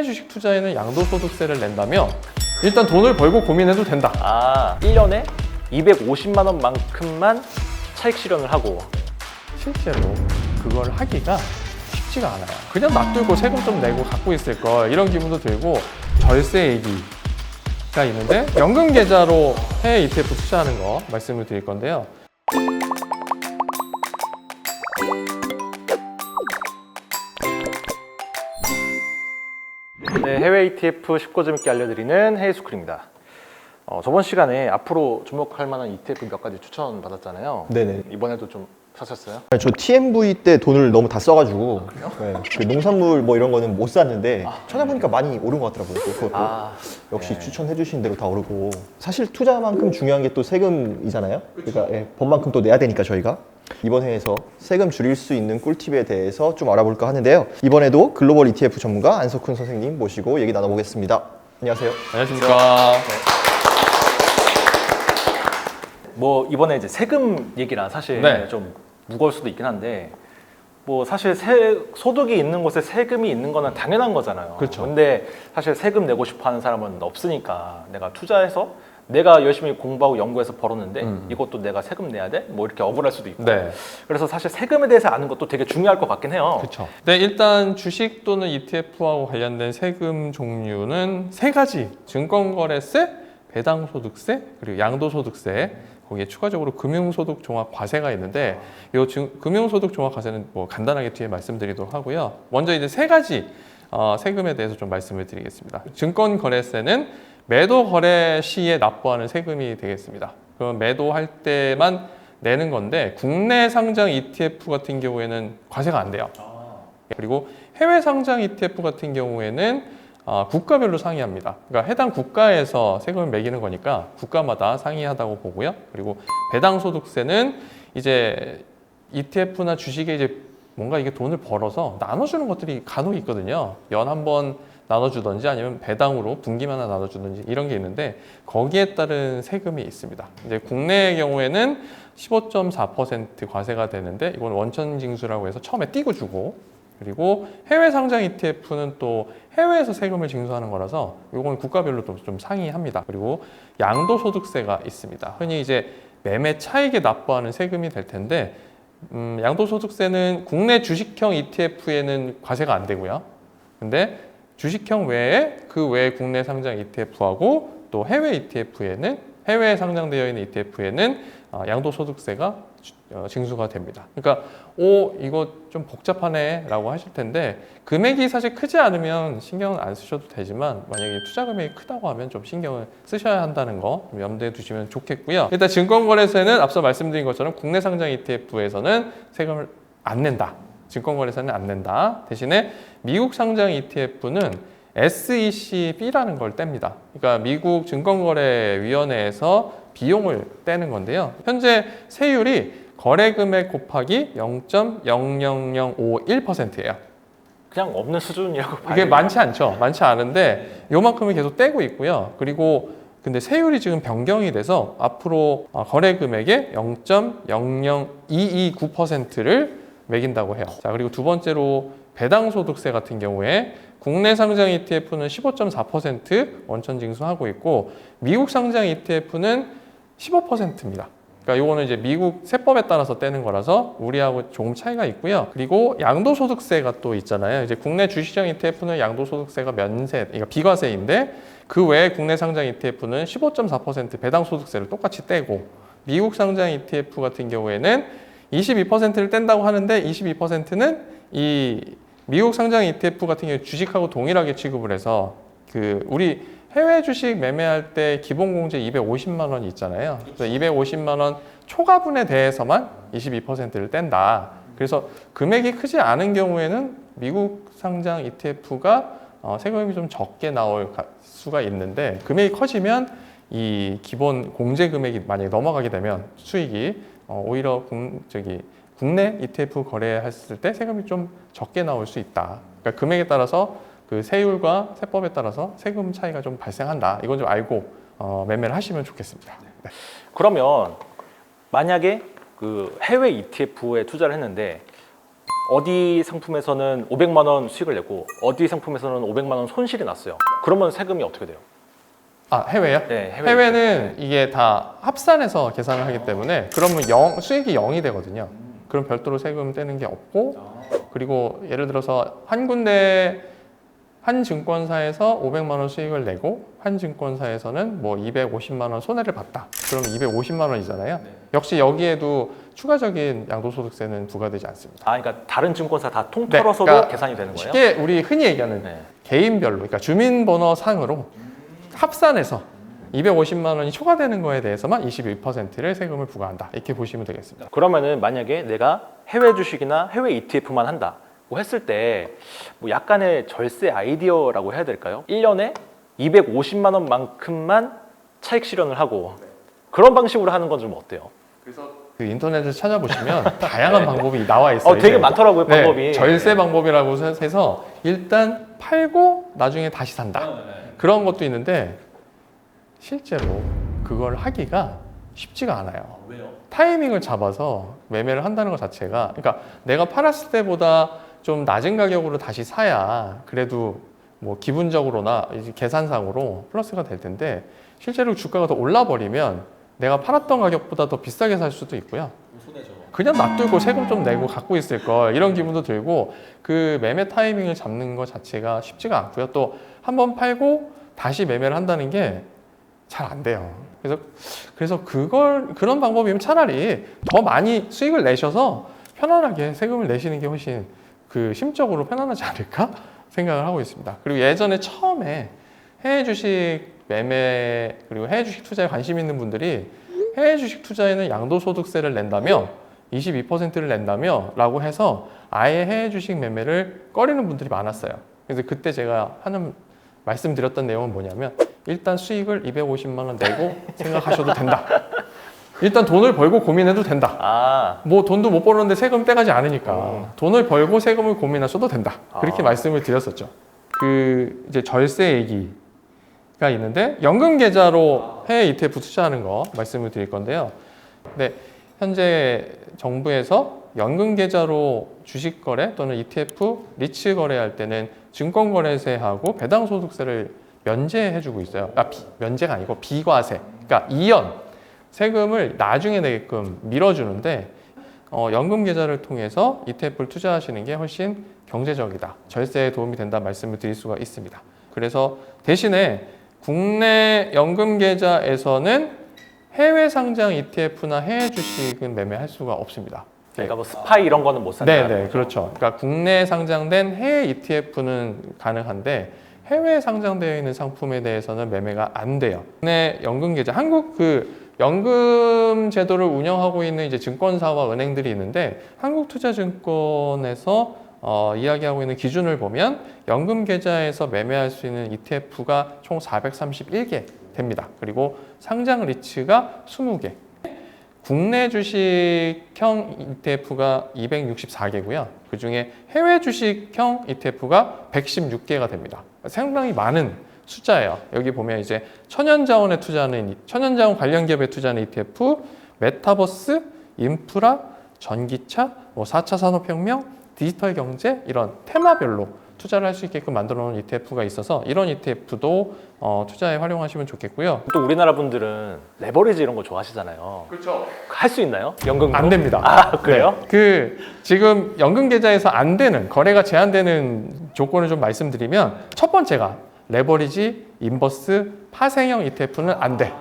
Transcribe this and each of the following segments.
해외 주식 투자에는 양도소득세를 낸다면 일단 돈을 벌고 고민해도 된다. 아, 1년에 250만 원만큼만 차익 실현을 하고 실제로 그걸 하기가 쉽지가 않아요. 그냥 놔두고 세금 좀 내고 갖고 있을 걸 이런 기분도 들고 절세 얘기가 있는데 연금 계좌로 해외 ETF 투자하는 거 말씀을 드릴 건데요. 네, 해외 ETF 쉽고 재밌게 알려드리는 해외스쿨입니다. 어, 저번 시간에 앞으로 주목할 만한 ETF 몇 가지 추천 받았잖아요. 네네. 이번에도 좀 사셨어요? 아니, 저 TMV 때 돈을 너무 다 써가지고 네, 그 농산물 뭐 이런 거는 못 샀는데 찾아보니까 많이 오른 것 같더라고요. 또 그것도 아, 역시 네. 추천해 주신 대로 다 오르고 사실 투자만큼 중요한 게 또 세금이잖아요. 그러니까 예, 법만큼 또 내야 되니까 저희가 이번 회에서 세금 줄일 수 있는 꿀팁에 대해서 좀 알아볼까 하는데요. 이번에도 글로벌 ETF 전문가 안석훈 선생님 모시고 얘기 나눠보겠습니다. 안녕하세요. 안녕하십니까. 뭐 이번에 이제 세금 얘기라 사실 네. 좀 무거울 수도 있긴 한데 뭐 사실 세, 소득이 있는 곳에 세금이 있는 거는 당연한 거잖아요. 그렇죠. 근데 사실 세금 내고 싶어 하는 사람은 없으니까 내가 투자해서 내가 열심히 공부하고 연구해서 벌었는데 음. 이것도 내가 세금 내야 돼? 뭐 이렇게 억울할 수도 있고. 네. 그래서 사실 세금에 대해서 아는 것도 되게 중요할 것 같긴 해요. 그렇죠. 네, 일단 주식 또는 ETF하고 관련된 세금 종류는 세 가지: 증권거래세, 배당소득세, 그리고 양도소득세. 거기에 추가적으로 금융소득 종합 과세가 있는데 이 금융소득 종합 과세는 뭐 간단하게 뒤에 말씀드리도록 하고요. 먼저 이제 세 가지 어, 세금에 대해서 좀 말씀을 드리겠습니다. 증권거래세는 매도 거래 시에 납부하는 세금이 되겠습니다. 그럼 매도할 때만 내는 건데 국내 상장 ETF 같은 경우에는 과세가 안 돼요. 그리고 해외 상장 ETF 같은 경우에는 어, 국가별로 상이합니다. 그러니까 해당 국가에서 세금을 매기는 거니까 국가마다 상이하다고 보고요. 그리고 배당 소득세는 이제 ETF나 주식에 이제 뭔가 이게 돈을 벌어서 나눠주는 것들이 간혹 있거든요. 연 한 번 나눠주든지 아니면 배당으로 하나 나눠주든지 이런 게 있는데 거기에 따른 세금이 있습니다. 이제 국내의 경우에는 15.4% 과세가 되는데 이건 원천 징수라고 해서 처음에 띄고 주고 그리고 해외 상장 ETF는 또 해외에서 세금을 징수하는 거라서 이건 국가별로 또좀 상이합니다. 그리고 양도소득세가 있습니다. 흔히 이제 매매 차익에 납부하는 세금이 될 텐데 음, 양도소득세는 국내 주식형 ETF에는 과세가 안 되고요. 근데 주식형 외에 그 외에 국내 상장 ETF하고 또 해외 ETF에는 해외에 상장되어 있는 ETF에는 어, 양도소득세가 주- 어, 징수가 됩니다. 그러니까 오 이거 좀 복잡하네 라고 하실 텐데 금액이 사실 크지 않으면 신경을 안 쓰셔도 되지만 만약에 투자 금액이 크다고 하면 좀 신경을 쓰셔야 한다는 거좀 염두에 두시면 좋겠고요. 일단 증권거래세는 앞서 말씀드린 것처럼 국내 상장 ETF에서는 세금을 안 낸다. 증권거래세는 안 낸다. 대신에 미국 상장 ETF는 SECB라는 걸 뗍니다. 그러니까 미국 증권거래위원회에서 비용을 떼는 건데요. 현재 세율이 거래 금액 곱하기 0.00051%예요. 그냥 없는 수준이라고 봐요. 이게 많지 않죠. 많지 않은데 요만큼을 계속 떼고 있고요. 그리고 근데 세율이 지금 변경이 돼서 앞으로 어, 거래 금액의 0.00229%를 매긴다고 해요. 자, 그리고 두 번째로 배당 소득세 같은 경우에 국내 상장 ETF는 15.4% 원천 징수하고 있고 미국 상장 ETF는 15%입니다. 그러니까 요거는 이제 미국 세법에 따라서 떼는 거라서 우리하고 조금 차이가 있고요. 그리고 양도소득세가 또 있잖아요. 이제 국내 주식형 ETF는 양도소득세가 면세, 그러니까 비과세인데 그 외에 국내 상장 ETF는 15.4% 배당소득세를 똑같이 떼고 미국 상장 ETF 같은 경우에는 22%를 뗀다고 하는데 22%는 이 미국 상장 ETF 같은 경우 주식하고 동일하게 취급을 해서 그 우리 해외 주식 매매할 때 기본 공제 250만 원이 있잖아요. 그래서 250만 원 초과분에 대해서만 22%를 뗀다. 그래서 금액이 크지 않은 경우에는 미국 상장 ETF가 어, 세금이 좀 적게 나올 가- 수가 있는데 금액이 커지면 이 기본 공제 금액이 만약에 넘어가게 되면 수익이 어, 오히려 국, 저기 국내 ETF 거래했을 때 세금이 좀 적게 나올 수 있다. 그러니까 금액에 따라서 그 세율과 세법에 따라서 세금 차이가 좀 발생한다. 이건 좀 알고 어, 매매를 하시면 좋겠습니다. 네. 그러면 만약에 그 해외 ETF에 투자를 했는데 어디 상품에서는 500만 원 수익을 내고 어디 상품에서는 500만 원 손실이 났어요. 그러면 세금이 어떻게 돼요? 아 해외요? 네, 해외 해외는 이게 다 합산해서 계산을 하기 때문에 그러면 영, 수익이 0이 되거든요. 그럼 별도로 세금 떼는 게 없고 그리고 예를 들어서 한 군데 한 증권사에서 500만 원 수익을 내고 한 증권사에서는 뭐 250만 원 손해를 봤다. 그러면 250만 원이잖아요. 역시 여기에도 추가적인 양도소득세는 부과되지 않습니다. 아, 그러니까 다른 증권사 다 통틀어서도 네, 그러니까 계산이 되는 거예요? 쉽게 우리 흔히 얘기하는 네. 개인별로, 그러니까 주민번호 상으로 합산해서 250만 원이 초과되는 거에 대해서만 21%를 세금을 부과한다. 이렇게 보시면 되겠습니다. 그러면은 만약에 내가 해외 주식이나 해외 ETF만 한다 고 했을 때 뭐 약간의 절세 아이디어라고 해야 될까요? 1년에 250만 원만큼만 차익 실현을 하고 그런 방식으로 하는 건 좀 어때요? 그 인터넷을 찾아보시면 다양한 방법이 나와 있어요. 어, 되게 이제. 많더라고요, 네, 방법이. 절세 방법이라고 해서 일단 팔고 나중에 다시 산다. 그런 것도 있는데 실제로 그걸 하기가 쉽지가 않아요. 왜요? 타이밍을 잡아서 매매를 한다는 것 자체가 그러니까 내가 팔았을 때보다 좀 낮은 가격으로 다시 사야 그래도 뭐 기분적으로나 이제 계산상으로 플러스가 될 텐데 실제로 주가가 더 올라 버리면 내가 팔았던 가격보다 더 비싸게 살 수도 있고요. 그냥 놔두고 세금 좀 내고 갖고 있을 걸 이런 기분도 들고 그 매매 타이밍을 잡는 것 자체가 쉽지가 않고요. 또 한 번 팔고 다시 매매를 한다는 게 잘 안 돼요. 그래서 그래서 그걸 그런 방법이면 차라리 더 많이 수익을 내셔서 편안하게 세금을 내시는 게 훨씬 그 심적으로 편안하지 않을까 생각을 하고 있습니다. 그리고 예전에 처음에 해외 주식 매매 그리고 해외 주식 투자에 관심 있는 분들이 해외 주식 투자에는 양도소득세를 낸다며 22%를 낸다며 라고 해서 아예 해외 주식 매매를 꺼리는 분들이 많았어요. 그래서 그때 제가 하는 말씀드렸던 내용은 뭐냐면 일단 수익을 250만 원 내고 생각하셔도 된다. 일단 돈을 벌고 고민해도 된다. 아, 뭐 돈도 못 벌었는데 세금 떼가지 않으니까 돈을 벌고 세금을 고민하셔도 된다. 그렇게 아. 말씀을 드렸었죠. 그 이제 절세 얘기 가 있는데 연금 계좌로 해외 ETF 투자하는 거 말씀을 드릴 건데요. 네, 현재 정부에서 연금 계좌로 주식 거래 또는 ETF 리츠 거래할 때는 증권 거래세하고 배당 소득세를 면제해 주고 있어요. 아, 비- 면제가 아니고 비과세. 그러니까 이연 세금을 나중에 내게끔 밀어 주는데 어, 연금 계좌를 통해서 ETF를 투자하시는 게 훨씬 경제적이다. 절세에 도움이 된다 말씀을 드릴 수가 있습니다. 그래서 대신에 국내 연금 계좌에서는 해외 상장 ETF나 해외 주식은 매매할 수가 없습니다. 그러니까 뭐 스파이 이런 거는 못 산다. 네, 네, 그렇죠. 그러니까 국내에 상장된 해외 ETF는 가능한데 해외에 상장되어 있는 상품에 대해서는 매매가 안 돼요. 국내 연금 계좌, 한국 그 연금 제도를 운영하고 있는 이제 증권사와 은행들이 있는데 한국투자증권에서 어, 이야기하고 있는 기준을 보면 연금 계좌에서 매매할 수 있는 ETF가 총 431개 됩니다. 그리고 상장 리츠가 20개. 국내 주식형 ETF가 264개고요. 그 중에 해외 주식형 ETF가 116개가 됩니다. 상당히 많은 숫자예요. 여기 보면 이제 천연자원에 투자하는, 이- 천연자원 관련 기업에 투자하는 ETF, 메타버스, 인프라, 전기차, 뭐 4차 산업혁명, 디지털 경제 이런 테마별로 투자를 할 수 있게끔 만들어 놓은 ETF가 있어서 이런 ETF도 어, 투자에 활용하시면 좋겠고요. 또 우리나라 분들은 레버리지 이런 거 좋아하시잖아요. 그렇죠. 할 수 있나요? 연금으로? 안 됩니다. 아, 그래요? 네. 그 지금 연금 계좌에서 안 되는 거래가 제한되는 조건을 좀 말씀드리면 첫 번째가 레버리지, 인버스, 파생형 ETF는 안 돼.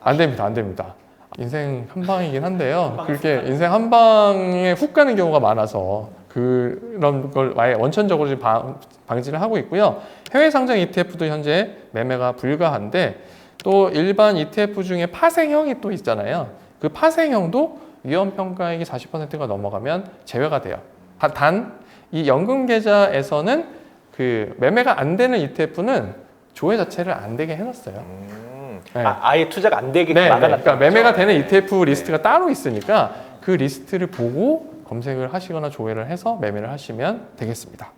안 됩니다. 안 됩니다. 인생 한 방이긴 한데요. 그렇게 인생 한 방에 훅 가는 경우가 많아서 그런 걸 아예 원천적으로 방, 방지를 하고 있고요. 해외 상장 ETF도 현재 매매가 불가한데 또 일반 ETF 중에 파생형이 또 있잖아요. 그 파생형도 위험 평가액이 40%가 넘어가면 제외가 돼요. 단 이 연금 계좌에서는 그 매매가 안 되는 ETF는 조회 자체를 안 되게 해놨어요. 음, 네. 아, 아예 투자가 안 되게 네, 네. 막아놨다. 그러니까 매매가 되는 ETF 리스트가 따로 있으니까 그 리스트를 보고 검색을 하시거나 조회를 해서 매매를 하시면 되겠습니다.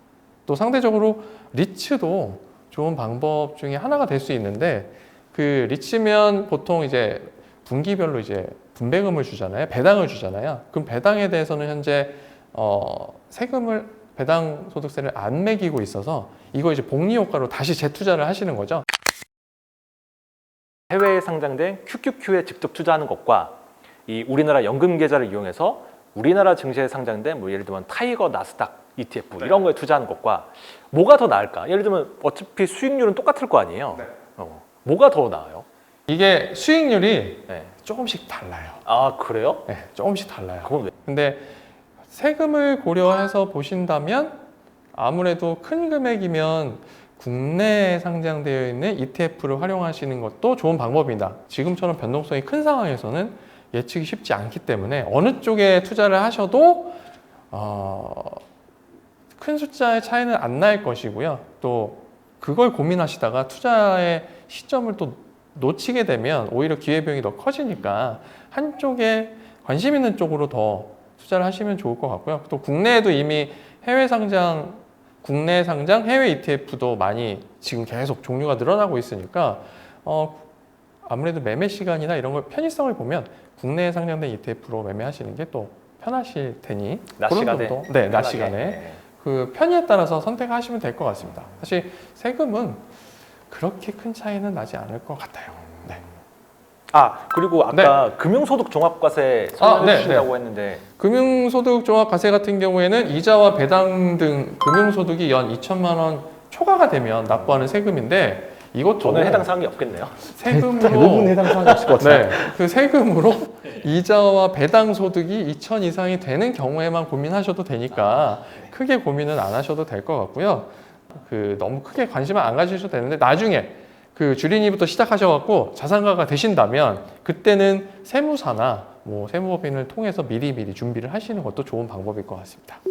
또 상대적으로 리츠도 좋은 방법 중에 하나가 될 수 있는데 그 리츠면 보통 이제 분기별로 이제 분배금을 주잖아요. 배당을 주잖아요. 그럼 배당에 대해서는 현재 어, 세금을 배당 소득세를 안 매기고 있어서 이거 이제 복리 효과로 다시 재투자를 하시는 거죠. 해외에 상장된 QQQ에 직접 투자하는 것과 이 우리나라 연금 계좌를 이용해서 우리나라 증시에 상장된 뭐 예를 들면 타이거 나스닥 ETF 이런 거에 투자하는 것과 뭐가 더 나을까? 예를 들면 어차피 수익률은 똑같을 거 아니에요. 어, 뭐가 더 나아요? 이게 수익률이 네. 조금씩 달라요. 아 그래요? 네, 조금씩 달라요. 그건 왜? 근데 세금을 고려해서 보신다면 아무래도 큰 금액이면 국내에 상장되어 있는 ETF를 활용하시는 것도 좋은 방법입니다. 지금처럼 변동성이 큰 상황에서는 예측이 쉽지 않기 때문에 어느 쪽에 투자를 하셔도 어, 큰 숫자의 차이는 안 날 것이고요. 또 그걸 고민하시다가 투자의 시점을 또 놓치게 되면 오히려 기회비용이 더 커지니까 한쪽에 관심 있는 쪽으로 더 투자를 하시면 좋을 것 같고요. 또 국내에도 이미 해외 상장, 국내 상장, 해외 ETF도 많이 지금 계속 종류가 늘어나고 있으니까 어, 아무래도 매매 시간이나 이런 걸 편의성을 보면 국내에 상장된 ETF로 매매하시는 게 또 편하실 테니 낮 그런 시간에 정도? 네, 낮. 시간에 네. 그 편의에 따라서 선택하시면 될 것 같습니다. 사실 세금은 그렇게 큰 차이는 나지 않을 것 같아요. 네. 아 그리고 아까 금융소득 종합과세 설명해 아, 네, 주신다고 했는데 금융소득 종합 과세 같은 경우에는 이자와 배당 등 금융소득이 연 2천만 원 초과가 되면 납부하는 세금인데 이것도 저는 해당 사항이 없겠네요. 대부분 세금으로 해당 사항이 없을 것 같아요. 네, 그 세금으로 이자와 배당 소득이 2천 이상이 되는 경우에만 고민하셔도 되니까 크게 고민은 안 하셔도 될 것 같고요. 그 너무 크게 관심을 안 가지셔도 되는데 나중에 그 주린이부터 시작하셔갖고 자산가가 되신다면 그때는 세무사나 뭐 세무법인을 통해서 미리 미리 준비를 하시는 것도 좋은 방법일 것 같습니다.